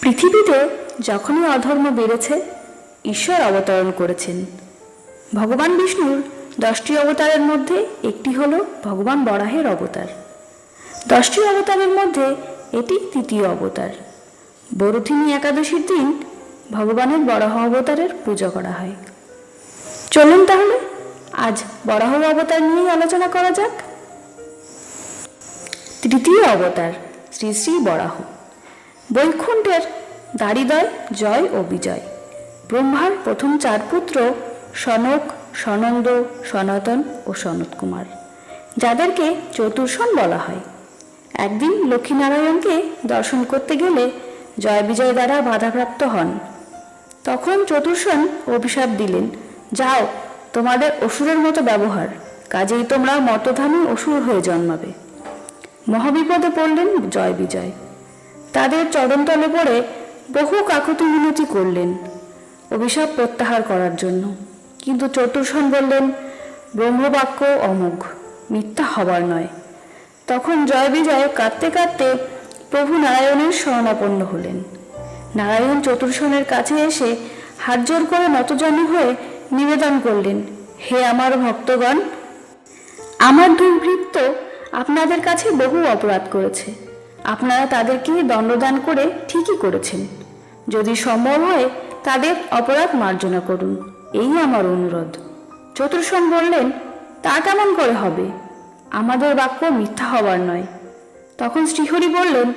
পৃথিবীতে যখনই অধর্ম বেড়েছে, ঈশ্বর অবতরণ করেছেন। ভগবান বিষ্ণুর দশটি অবতারের মধ্যে একটি হল ভগবান বরাহের অবতার। দশটি অবতারের মধ্যে এটি তৃতীয় অবতার। বরুথিনী একাদশীর দিন ভগবানের বরাহ অবতারের পূজা করা হয়। চলুন তাহলে আজ বরাহ অবতার নিয়েই আলোচনা করা যাক। তৃতীয় অবতার শ্রী শ্রী বরাহ। বৈকুণ্ঠের দারিদয় জয় ও বিজয়। ব্রহ্মার প্রথম চার পুত্র সনক, সনন্দ, সনাতন ও সনত কুমার যাদেরকে চতুর্ষণ বলা হয়। একদিন লক্ষ্মীনারায়ণকে দর্শন করতে গেলে জয় বিজয় দ্বারা বাধাপ্রাপ্ত হন। তখন চতুর্ষণ অভিশাপ দিলেন, যাও, তোমাদের অসুরের মতো ব্যবহার, কাজেই তোমরা মতধামী অসুর হয়ে জন্মাবে। মহাবিপদে পড়লেন জয় বিজয় তাদের চরণতলে পড়ে বহু কাকুতি মিনতি করলেন, অভিশাপ প্রত্যাহার করার জন্য। কিন্তু চতুর্ষণ বললেন, ব্রহ্মবাক্য অমোঘ, মিথ্যা হবার নয়। তখন জয় বিজয় কাঁদতে কাঁদতে প্রভু নারায়ণের শরণাপন্ন হলেন। নারায়ণ চতুর্ষণের কাছে এসে হাত জোর করে নতজানু হয়ে নিবেদন করলেন, হে আমার ভক্তগণ, আমার দুর্বৃত্ত আপনাদের কাছে বহু অপরাধ করেছে। আপনারা তাদেরকে দণ্ডদান করে ঠিকই করেছেন। যদি সম্ভব হয়, তাদের অপরাধ মার্জনা করুন। এই আমার অনুরোধ। চতুর্ষণ বললেন, তা কেমন করে হবে? আমাদের বাক্য মিথ্যা হবার নয়। তখন শ্রীহরি বললেন,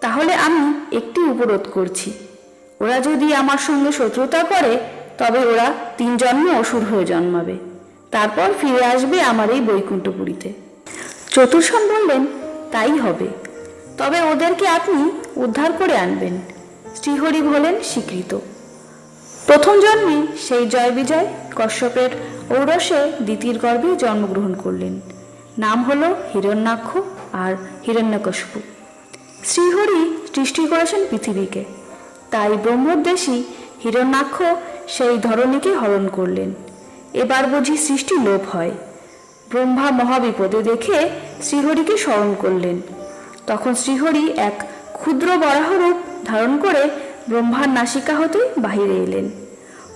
তাহলে আমি একটি উপরোধ করছি। ওরা যদি আমার সঙ্গে শত্রুতা করে, তবে ওরা তিন জন্মে অসুর হয়ে জন্মাবে। তারপর ফিরে আসবে আমার এই বৈকুণ্ঠপুরীতে। চতুর্ষণ বললেন, তাই হবে। তবে ওদেরকে আপনি উদ্ধার করে আনবেন। শ্রীহরি হলেন স্বীকৃত। প্রথম জন্মে সেই জয় বিজয় কশ্যপের ঔরসে দ্বিতীয় গর্ভে জন্মগ্রহণ করলেন। নাম হলো হিরণ্যাক্ষ আর হিরণ্যকশপু। শ্রীহরি সৃষ্টি করেছেন পৃথিবীকে। তাই ব্রহ্মোদ্দেশী হিরণ্যাক্ষ সেই ধরণীকে হরণ করলেন। এবার বুঝি সৃষ্টি লোপ হয়। ব্রহ্মা মহাবিপদে দেখে শ্রীহরিকে স্মরণ করলেন। তখন শ্রীহরি এক ক্ষুদ্র বরাহরূপ ধারণ করে ব্রহ্মার নাসিকা হতে বাহিরে এলেন।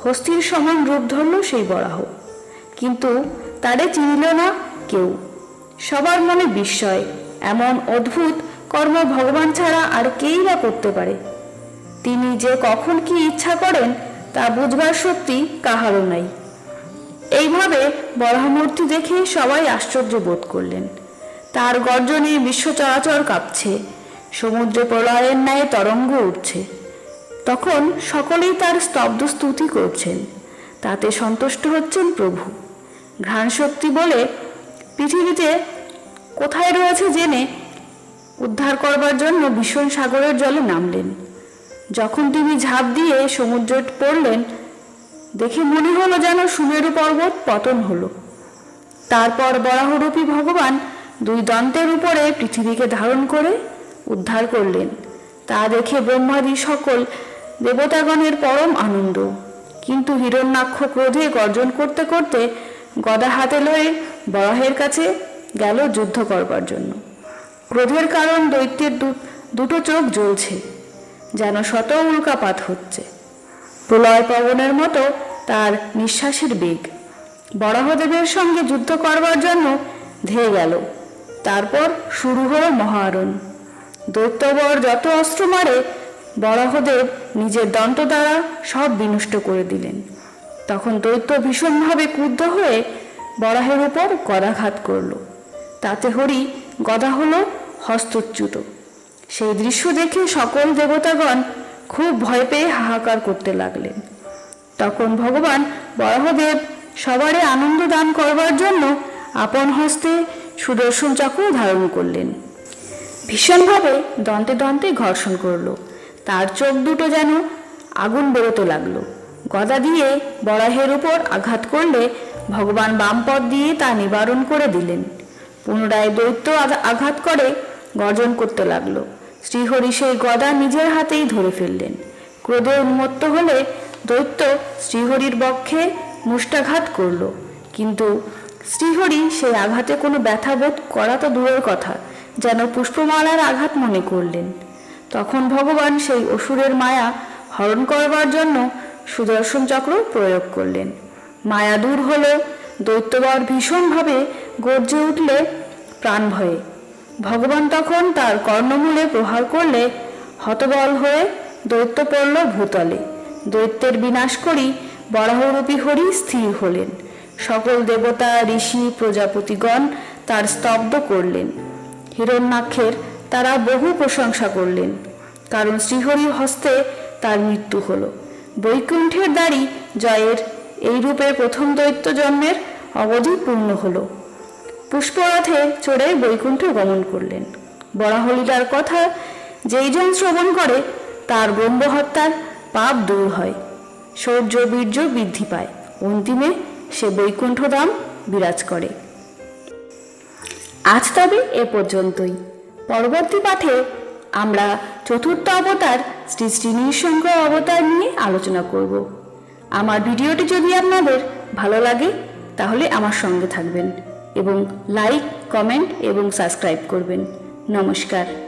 হস্তির সমান রূপ ধরল সেই বরাহ। কিন্তু তারে চিনিল না কেউ। সবার মনে বিস্ময়, এমন অদ্ভুত কর্ম ভগবান ছাড়া আর কেই বা করতে পারে। তিনি যে কখন কি ইচ্ছা করেন, তা বুঝবার শক্তি কাহারও নাই। এইভাবে বরাহমূর্তি দেখে সবাই আশ্চর্য বোধ করলেন। তার গর্জনে বিশ্ব চরাচর কাঁপছে। সমুদ্রে প্রলয়ের ন্যায় তরঙ্গ উঠছে তখন সকলেই তার স্তব্ধ স্তুতি করছেন। তাতে সন্তুষ্ট হচ্ছেন প্রভু। ঘ্রাণ শক্তি বলে পৃথিবীতে কোথায় রয়েছে জেনে উদ্ধার করবার জন্য ভীষণ সাগরের জলে নামলেন। যখন তিনি ঝাঁপ দিয়ে সমুদ্র পড়লেন, দেখে মনে হলো যেন সুমেরু পর্বত পতন হলো। তারপর বরাহরূপী ভগবান দুই দন্তের উপরে পৃথিবীকে ধারণ করে উদ্ধার করলেন। তা দেখে ব্রহ্মাদি সকল দেবতাগণের পরম আনন্দ। কিন্তু হিরণ্যাক্ষ ক্রোধে গর্জন করতে করতে গদা হাতে লয়ে বরাহের কাছে গেল যুদ্ধ করবার জন্য। ক্রোধের কারণ দৈত্যের দুটো চোখ জ্বলছে, যেন শত উল্কাপাত হচ্ছে। প্রলয় পবনের মতো তার নিঃশ্বাসের বেগ। বরাহদেবের সঙ্গে যুদ্ধ করবার জন্য ধেয়ে গেল। তারপর শুরু হলো মহারণ। দৈত্যবর যত অস্ত্র মারে, বরাহদেব নিজের দন্ত দ্বারা সব বিনষ্ট করে দিলেন। তখন দৈত্য ভীষণভাবে ক্রুদ্ধ হয়ে বরাহের উপর গদাঘাত করল। তাতে হরি গদা হল হস্তচ্যুত। সেই দৃশ্য দেখে সকল দেবতাগণ খুব ভয় পেয়ে হাহাকার করতে লাগলেন। তখন ভগবান বরাহদেব সবারে আনন্দ দান করবার জন্য আপন হস্তে সুদর্শন চক্র ধারণ করলেন। ভীষণভাবে দন্তে দন্তে ঘর্ষণ করল। তার চোখ দুটো যেন আগুন বেরোতে লাগল। গদা দিয়ে বরাহের উপর আঘাত করলে ভগবান বামপদ দিয়ে তা নিবারণ করে দিলেন। পুনরায় দৈত্য আঘাত করে গর্জন করতে লাগল। শ্রীহরি সেই গদা নিজের হাতেই ধরে ফেললেন। ক্রোধে উন্মত্ত হলে দৈত্য শ্রীহরির বক্ষে মুষ্টাঘাত করল। কিন্তু শ্রীহরি সেই আঘাতে কোনো ব্যথা বোধ করা তো দূরের কথা, যেন পুষ্পমালার আঘাত মনে করলেন। তখন ভগবান সেই অসুরের মায়া হরণ করবার জন্য সুদর্শন চক্র প্রয়োগ করলেন। মায়া দূর হল, দৈত্যবর ভীষণভাবে গর্জে উঠলে প্রাণ ভয়ে। ভগবান তখন তার কর্ণমূলে প্রহার করলে হতবল হয়ে দৈত্য পড়ল ভূতলে। দৈত্যের বিনাশ করি বরাহরূপী হরি স্থির হলেন। সকল দেবতা, ঋষি, প্রজাপতিগণ তার স্তব্ধ করলেন। হিরণ্যাক্ষের তারা বহু প্রশংসা করলেন, কারণ শ্রীহরির হস্তে তার মৃত্যু হল। বৈকুণ্ঠের দ্বারি জয়ের এই রূপে প্রথম দৈত্য জন্মের অবধি পূর্ণ হল। পুষ্পরথে চড়ে বৈকুণ্ঠ গমন করলেন। বরাহলীলার কথা যেই জন শ্রবণ করে, তার ব্রহ্মহত্যার পাপ দূর হয়। শৌর্য বীর্য বৃদ্ধি পায়। অন্তিমে সে বৈকুণ্ঠধাম বিরাজ করে। আজ তবে এ পর্যন্তই। পরবর্তী পাঠে আমরা চতুর্থ অবতার শ্রী শ্রী অবতার নিয়ে আলোচনা করব। আমার ভিডিওটি যদি আপনাদের ভালো লাগে, তাহলে আমার সঙ্গে থাকবেন এবং লাইক, কমেন্ট এবং সাবস্ক্রাইব করবেন। নমস্কার।